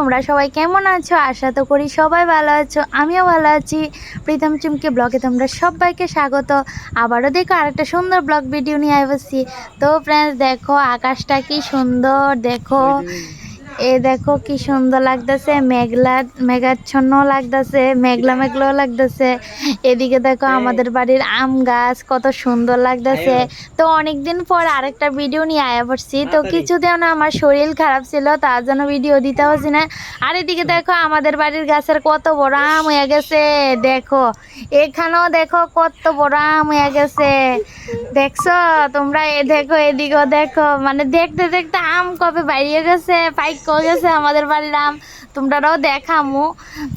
তোমরা সবাই কেমন আছো? আশা তো করি সবাই ভালো আছো। আমিও ভালো আছি। প্রীতম চুমকি ব্লগে তোমরা সবাইকে স্বাগত। আবারও দেখো আরেকটা সুন্দর ব্লগ ভিডিও নিয়ে আসছি। তো ফ্রেন্ডস দেখো আকাশটা কি সুন্দর, দেখো। এ দেখো কি সুন্দর লাগতেছে মেঘলা মেঘাচ্ছন্ন লাগতেছে মেঘলা মেঘলাও লাগতেছে। এদিকে দেখো আমাদের বাড়ির আম গাছ কত সুন্দর লাগতেছে। তো অনেকদিন পর আরেকটা ভিডিও নিয়ে আয়া পড়ছি। তো কিছুদিন আমার শরীর খারাপ ছিল তার জন্য ভিডিও দিতে হচ্ছে না। আর এদিকে দেখো আমাদের বাড়ির গাছের কত বড় আম হয়ে গেছে দেখো। এখানেও দেখো কত বড় আম হয়ে গেছে। দেখছ? তোমরা এ দেখো এদিকেও দেখো। মানে দেখতে দেখতে আম কবে বাইরে গেছে পাইক গেছে আমাদের বাড়ির আম তোমরাও দেখামু।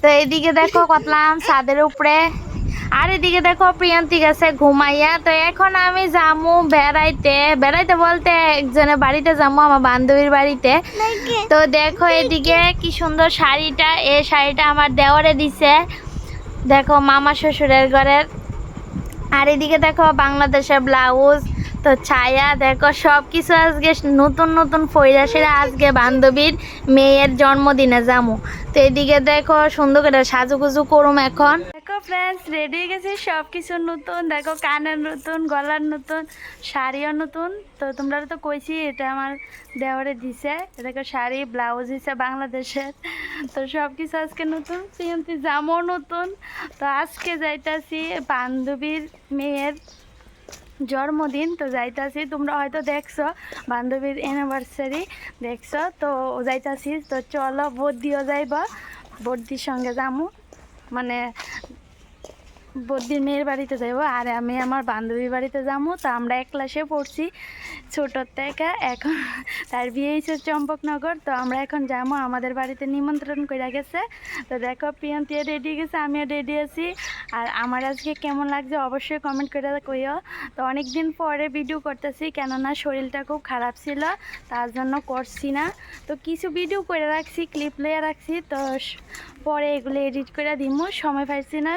তো এদিকে দেখো কতলাম ছাদের উপরে। আর এদিকে দেখো প্রিয়ন্তি গেছে ঘুমাইয়া। তো এখন আমি যামু বেড়াইতে। বেড়াইতে বলতে একজনের বাড়িতে যাব আমার বান্ধবীর বাড়িতে। তো দেখো এদিকে কি সুন্দর শাড়িটা এই শাড়িটা আমার দেওয়ারে দিছে। দেখো মামা শ্বশুরের ঘরের। আর এদিকে দেখো বাংলাদেশের ব্লাউজ। তো ছায়া, দেখো সব কিছু আজকে নতুন নতুন ফৈরাসেরা আজকে বান্ধবীর মেয়ের জন্মদিনে যামু তো এদিকে দেখো সুন্দর করে সাজুগুজু করুম এখন। দেখো ফ্রেন্ডস রেডি হয়ে গেছি সব কিছু নতুন। দেখো কানের নতুন, গলার নতুন, শাড়িও নতুন। তো তোমরা তো কইছি, এটা আমার দেওয়ারে দিছে। দেখো শাড়ি ব্লাউজ দিছে বাংলাদেশের। তো সব কিছু আজকে নতুন। প্রিয়ন্তি জামও নতুন। তো আজকে যাইতাছি বান্ধবীর মেয়ের জন্মদিন, তো যাইতাছি। তোমরা হয়তো দেখছ, বান্ধবীর অ্যানিভার্সারি দেখছ, তো যাইতাছি। তো চলো বদ্দিও যাইবা বদ্দির সঙ্গে যামু। মানে বদ্দির মেয়ের বাড়িতে যাইব, আর আমি আমার বান্ধবীর বাড়িতে যাব তো আমরা এক ক্লাসে পড়ছি ছোটোর থেকে। এখন তার বিয়ে হয়েছে চম্পকনগর, তো আমরা এখন যাব আমাদের বাড়িতে নিমন্ত্রণ করে গেছে। তো দেখো প্রিয়ন্তিয়া রেডি গেছে, আমিও রেডি আছি। আর আমার আজকে কেমন লাগছে অবশ্যই কমেন্ট করে কইও। তো অনেক দিন পরে ভিডিও করতেছি, কেননা শরীরটা খুব খারাপ ছিল, তার জন্য করছি না। তো কিছু ভিডিও করে রাখছি ক্লিপ লয়ে রাখছি, তো পরে এগুলো এডিট করে দিমু, সময় পাইছি না।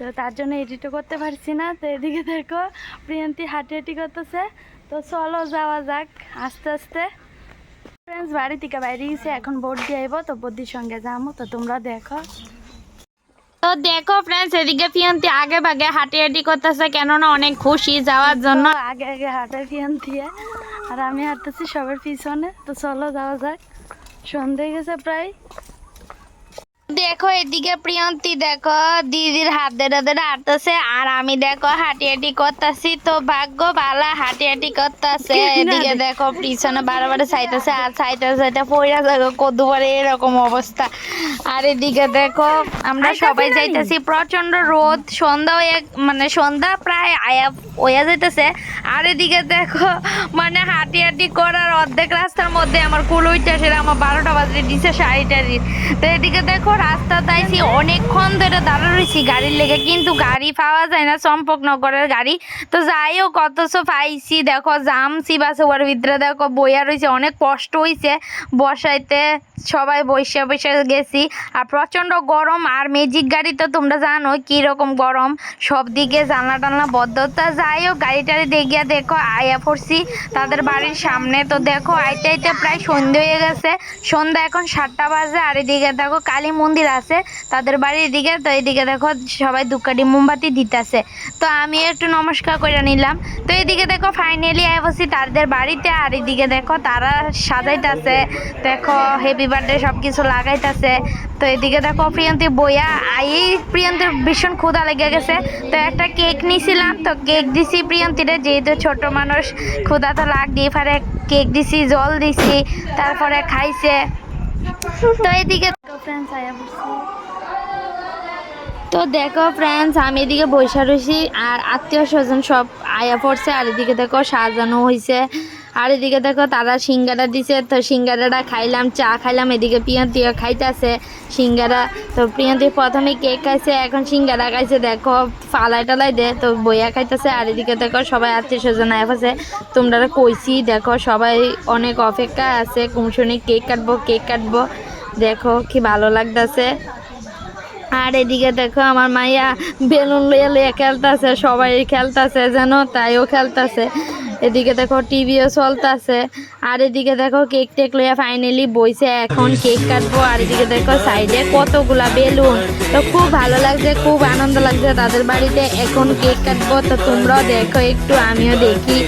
তো তার জন্য এডিটও করতে পারছি না। তো এদিকে দেখো প্রিয়ন্তি হাঁটি হাঁটি করতেছে। তো চলো যাওয়া যাক আস্তে আস্তে। ফ্রেন্ডস বাড়ি থেকে বাইরে গেছে এখন বোট দিয়ে আইব তো বদ্দির সঙ্গে যাব তো তোমরা দেখো। তো দেখো ফ্রেন্ডস এদিকে পিয়ন্তি আগে ভাগে হাঁটি হাঁটি করতেছে কেননা অনেক খুশি যাওয়ার জন্য। আগে আগে হাঁটে পিয়ন্তি আর আমি হাঁটতেছি সবার পিছনে তো চলো যাওয়া যাক। সন্ধে গেছে প্রায়। দেখো এদিকে প্রিয়ন্তি দেখো দিদির হাত ধরে ধরে হাঁটতেছে আর আমি দেখো হাঁটি হাঁটি করতেছি। তো ভাগ্য ভালো হাঁটি হাঁটি করতেছে। এদিকে দেখো। পিছনে বারবার সাইতেছে আর সাইতে সাইতে পড়ে দেখো পরে এরকম অবস্থা। আর এদিকে দেখো আমরা সবাই যাইতেছি প্রচণ্ড রোদ সন্ধ্যা মানে সন্ধ্যা প্রায় আয়া হয়ে যাইতেছে। আর এদিকে দেখো মানে হাঁটি হাঁটি করার অর্ধেক রাস্তার মধ্যে আমার কুল কুলুইটা সেটা আমার বারোটা বাজে দিছে শাড়ি টাড়ি তো এদিকে দেখো রাস্তা তাইছি অনেকক্ষণ ধরে দাঁড়া রয়েছি গাড়ির লেগে কিন্তু গাড়ি পাওয়া যায় না চম্পকনগরের গাড়ি। তো যাই হোক অথচ পাইছি দেখো জামছি বাসে ওর ভিতরে দেখো বইয়া রয়েছে অনেক কষ্ট হয়েছে বসাইতে সবাই বসে বসে গেছি। আর প্রচণ্ড গরম আর ম্যাজিক গাড়ি তো তোমরা জানো কীরকম গরম। সব দিকে জানলা টানলা বদ্ধ। তা যাই হোক গাড়ি টাড়ি দেখিয়া দেখো, আয়া পড়ছি তাদের বাড়ির সামনে। তো দেখো, আইতে আইতে প্রায় সন্ধে হয়ে গেছে। সন্ধ্যা এখন সাতটা বাজে আর এদিকে দেখো কালী মন্দির আছে তাদের বাড়ির দিকে। তো এদিকে দেখো সবাই দুকাটি মোমবাতি দিতেছে। তো আমি একটু নমস্কার করে নিলাম। তো এদিকে দেখো ফাইনালি আয় বসি তাদের বাড়িতে আর এদিকে দেখো তারা সাজাইতেছে। দেখো হ্যাপি বার্থডে সব কিছু লাগাইতেছে। তো এদিকে দেখো প্রিয়ন্তী বইয়া এই প্রিয়ন্তীর ভীষণ ক্ষুধা লেগে গেছে। তো একটা কেক নিছিলাম, তো কেক দিছি প্রিয়ন্তীরে, যেহেতু ছোট মানুষ, ক্ষুধা তো লাগ দিয়ে পারে। কেক দিছি, জল দিছি, তারপরে খাইছে। তো এদিকে তো দেখো ফ্রেন্ডস আমি এদিকে বৈশা রয়েছি আর আত্মীয় স্বজন সব আয়া পড়ছে, আর এদিকে দেখো সাজানো হয়েছে আর এদিকে দেখো তারা সিঙ্গারা দিছে, তো সিঙ্গারাটা খাইলাম, চা খাইলাম, এদিকে প্রিয়ন্তীও খাইতেছে সিঙ্গারা। তো প্রিয়ন্তী প্রথমে কেক খাইছে, এখন সিঙ্গারা খাইছে, দেখো, ফালাই টালাই দে, তো বইয়া খাইতেছে। আর এদিকে দেখো সবাই আত্মীয় স্বজন পড়ছে তোমরা কইছি, দেখো, সবাই অনেক অপেক্ষা আছে, কুমসুনি কেক কাটবো কেক কাটবো। দেখো কি ভালো লাগতেছে। আর এদিকে দেখো আমার মাইয়া বেলুন লইয়া লইয়া খেলতেছে, সবাই খেলতেছে যেন, তাইও খেলতেছে। এদিকে দেখো টিভিও চলতেছে, আর এদিকে দেখো কেক টেক লইয়া ফাইনালি বইছে, এখন কেক কাটবো, আর এদিকে দেখো সাইডে কতগুলা বেলুন। তো খুব ভালো লাগছে, খুব আনন্দ লাগছে তাদের বাড়িতে, এখন কেক কাটবো, তো তোমরাও দেখো একটু, আমিও দেখি।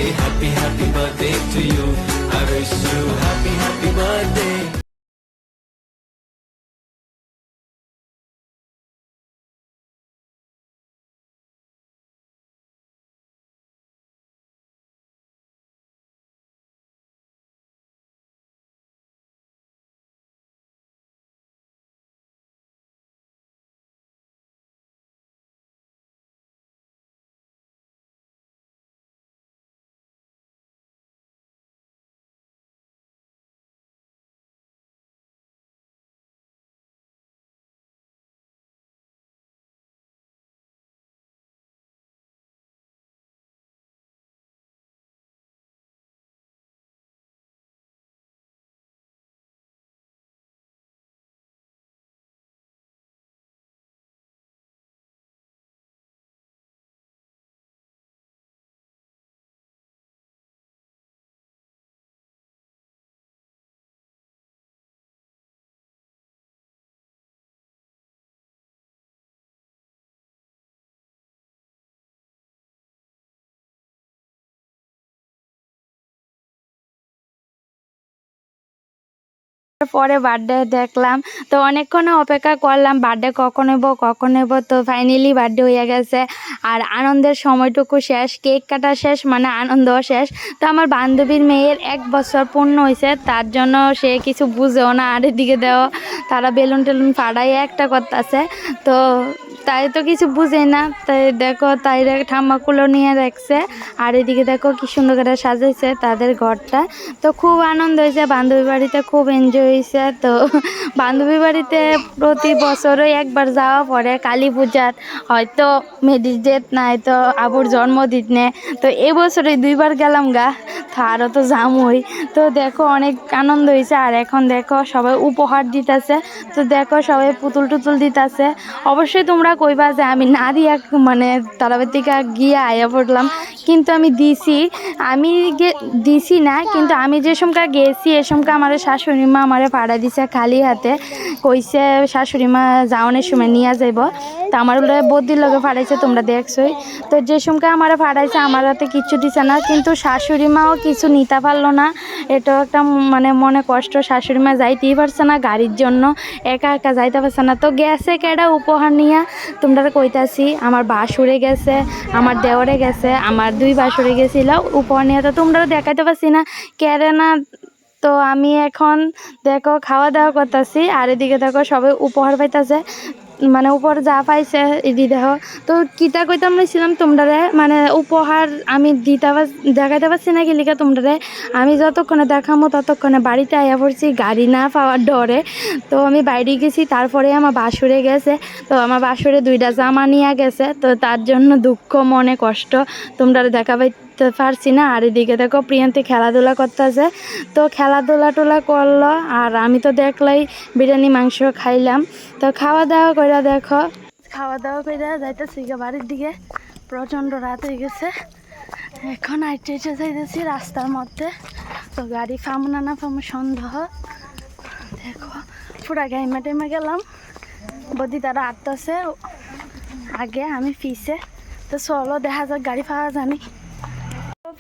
পরে বার্থডে দেখলাম। তো অনেকক্ষণ অপেক্ষা করলাম বার্থডে কখন এবো কখন এবো তো ফাইনালি বার্থডে হয়ে গেছে। আর আনন্দের সময়টুকু শেষ কেক কাটা শেষ মানে আনন্দ শেষ। তো আমার বান্ধবীর মেয়ের এক বছর পূর্ণ হয়েছে, তার জন্য সে কিছু বুঝেও না। আর এদিকে দেও তারা বেলুন টেলুন ফাড়াই একটা করতেছে। তো তাই তো কিছু বুঝে না। তাই দেখো, তাই ঠাম্মাকুলো নিয়ে দেখছে। আর এদিকে দেখো কি সুন্দর করে সাজাইছে তাদের ঘরটা। তো খুব আনন্দ হয়েছে বান্ধবী বাড়িতে খুব এনজয় হয়েছে। তো বান্ধবী বাড়িতে প্রতি বছরই একবার যাওয়া পড়ে, কালী পূজার। হয়তো মেডিস ডেট নাই, তো আবুর জন্মদিনে তো এবছরে দুইবার গেলাম গা, তো আরও তো জামই তো দেখো অনেক আনন্দ হয়েছে, আর এখন দেখো সবাই উপহার দিতেছে। তো দেখো সবাই পুতুল টুতুল দিতেছে। অবশ্যই তোমরা কইবা যে আমি না দিয়া মানে তারাবের থেকে গিয়ে আয়া পড়লাম। কিন্তু আমি দিছি। আমি দিছি না, কিন্তু আমি যে সমকা গেছি, এ সমকা আমার শাশুড়ি মা আমারে ভাড়া দিছে খালি হাতে। কইছে, শাশুড়ি মা যাওয়ানোর সময় নিয়ে যাইব। তো আমার বলে বদির লগে ফাড়াইছে তোমরা দেখছোই। তো যে সমকা আমার ফাড়াইছে আমার হাতে কিচ্ছু দিছে না, কিন্তু শাশুড়ি মাও কিছু নিতে পারল না। এটাও একটা মানে মনে কষ্ট, শাশুড়ি মা যাইতেই পারছে না গাড়ির জন্য, একা একা যাইতে পারছে না। তো গেছে কেডা উপহার নিয়ে? তোমরা কইতাছি, আমার বাসুরে গেছে, আমার দেওরে গেছে, আমার দুই বাসরে গেছিল উপর নিয়ে তো তোমরা দেখাইতে পারছি না। কেড়ে না তো আমি এখন, দেখো খাওয়া দাওয়া করতেছি। আর এদিকে দেখো, সবাই উপহার পাইতেছে। মানে উপর যা পাইছে, এদি দেখো। তো কিতা কইতাম ছিলাম তোমরারে মানে উপহার আমি দিতে দেখাইতে পারছি না লিখে তোমরারে আমি যতক্ষণে দেখামো ততক্ষণে বাড়িতে আয়া পড়ছি, গাড়ি না পাওয়ার ডরে। তো আমি বাইরে গেছি, তারপরে আমার বাসুরে গেছে। তো আমার বাসুরে দুইটা জামা নিয়ে গেছে, তো তার জন্য দুঃখ, মনে, কষ্ট তোমরা দেখা পাইতে পারছি না। আর এদিকে দেখো প্রিয়ন্তি খেলাধুলা করতেছে। তো খেলাধুলা টোলা করল আর আমি তো দেখলাই বিরিয়ানি, মাংস খাইলাম। তো খাওয়া দাওয়া করে দেখো। খাওয়া দাওয়া করে যাইতেছি বাড়ির দিকে। প্রচণ্ড রাত হয়ে গেছে। এখন আইটে আইটে যাইতেছি রাস্তার মধ্যে। তো গাড়ি ফামু না না ফামু সন্দেহ। দেখো, পুরা গাইমা টাইমা গেলাম। বদি তারা আটতেছে। আগে আমি পিছে। তো চলো দেখা যাক গাড়ি পাওয়া জানি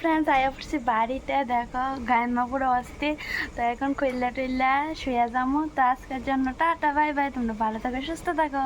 ফ্রেন্ডস আয়া পড়ছি বাড়িতে, দেখো গাইমা পুরো অস্তি তো এখন কইল্লা টইল্লা শুয়ে যাব তো আজকের জন্য টাটা, বাই বাই, তোমরা ভালো থাকো, সুস্থ থাকো।